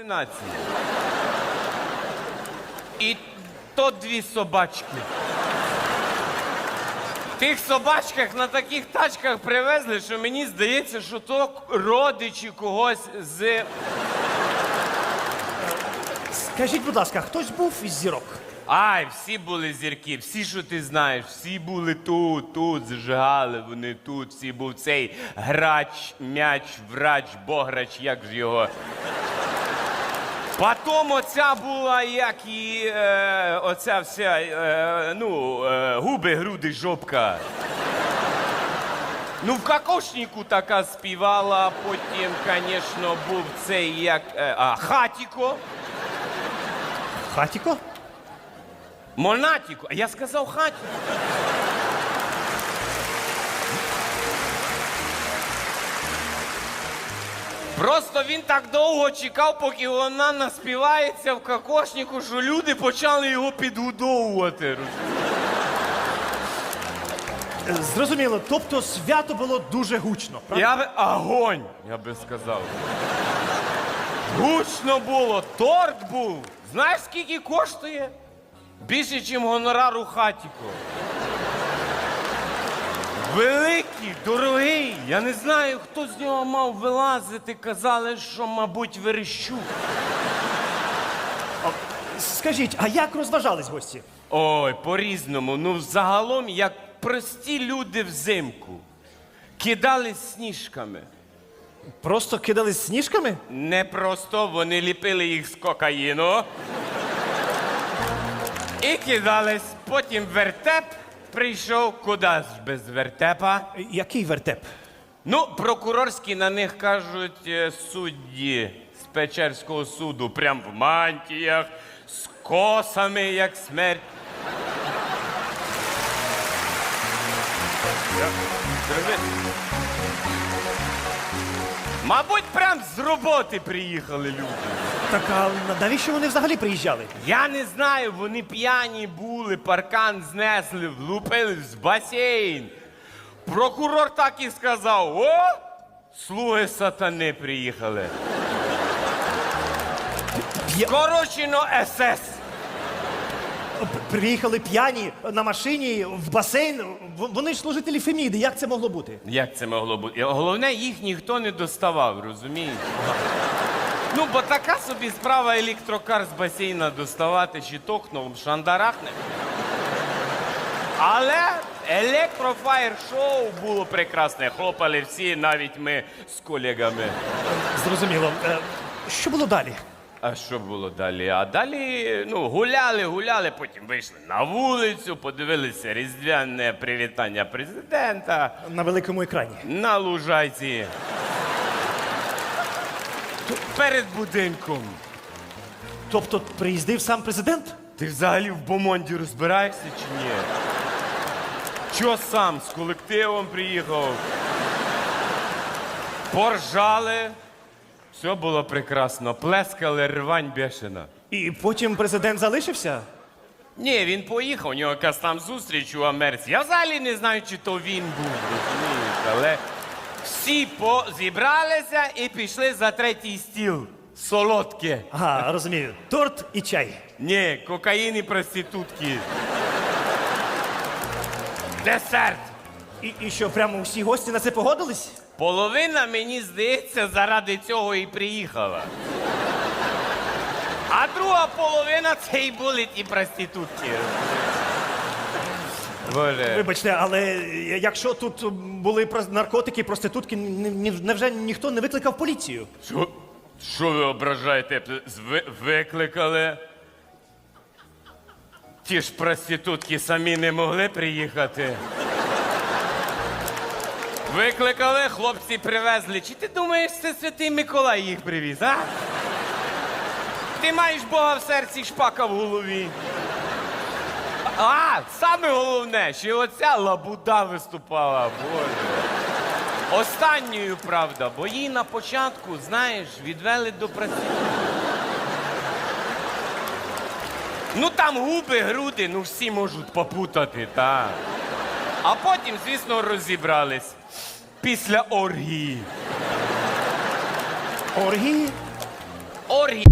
вакцинації. І то дві собачки. Тих собачках на таких тачках привезли, що мені здається, що то родичі когось з. Скажіть, будь ласка, хтось був із зірок? Ай, всі були зірки, всі, що ти знаєш, всі були тут, тут, зажигали вони тут, всі був цей грач, м'яч, врач, бограч, як ж його. Потім оця була, як і е, оця вся, е, ну, е, губи, груди, жопка. Ну, в кокошнику така співала, потім, звісно, був цей як. е, а, хатіко. Хатіко? Монатіку, а я сказав хаті. Просто він так довго чекав, поки вона наспівається в кокошнику, що люди почали його підгодовувати. Зрозуміло, тобто свято було дуже гучно. правда? Я би огонь, я би сказав. Гучно було, торт був. Знаєш, скільки коштує? Більше, ніж гонорар у хатіку. Великий, дорогий. Я не знаю, хто з нього мав вилазити. Казали, що, мабуть, Верещук. Скажіть, а як розважались гості? Ой, по-різному. Ну, загалом, як прості люди взимку. Кидали сніжками. Просто кидались сніжками? Не просто вони ліпили їх з кокаїну. І кидались. Потім вертеп прийшов куди ж без вертепа. Який вертеп? Ну, прокурорські на них кажуть е, судді з Печерського суду, прям в мантіях, з косами, як смерть. Мабуть, прям з роботи приїхали люди. Так а навіщо вони взагалі приїжджали? Я не знаю, вони п'яні були, паркан знесли, влупили в басейн. Прокурор так і сказав: о, слуги сатани приїхали. Скорочено СС. Приїхали п'яні на машині в басейн. В- Вони ж служителі Феміди. Як це могло бути? Як це могло бути? Головне, їх ніхто не доставав, розумієш? Ну, бо така собі справа електрокар з басейна доставати чи токном шандарахне. Але електрофаєр-шоу було прекрасне. Хлопали всі, навіть ми з колегами. Зрозуміло. Е, Що було далі? А що було далі? А далі ну, гуляли, гуляли, потім вийшли на вулицю, подивилися різдвяне привітання президента На великому екрані. на лужайці. Перед будинком. Тобто приїздив сам президент? Ти взагалі в Бомонді розбираєшся чи ні? Чо сам з колективом приїхав? Поржали. Все було прекрасно. Плескали рвань бешена. І потім президент залишився? Ні, він поїхав, у нього якась там зустріч у Америці. Я взагалі не знаю, чи то він був, розумієш, але всі позібралися і пішли за третій стіл. Солодке. Ага, розумію. Торт і чай. Ні, кокаїн і проститутки. Десерт. І, і що, прямо всі гості на це погодились? Половина, мені здається, заради цього і приїхала. А друга половина це і були ті проститутки. Боже. Вибачте, але якщо тут були наркотики, проститутки, ні- ні- невже ніхто не викликав поліцію? Що, що ви ображаєте? Зви- викликали? Ті ж проститутки самі не могли приїхати. Викликали, хлопці привезли. Чи ти думаєш, це святий Миколай їх привіз, а? Ти маєш Бога в серці, шпака в голові. А, саме головне, що оця лабуда виступала, боже. Останньою, правда, бо її на початку, знаєш, відвели до проститутки. Ну там губи, груди, ну всі можуть попутати, так. А потім, звісно, розібрались після оргії. Оргії? Оргії.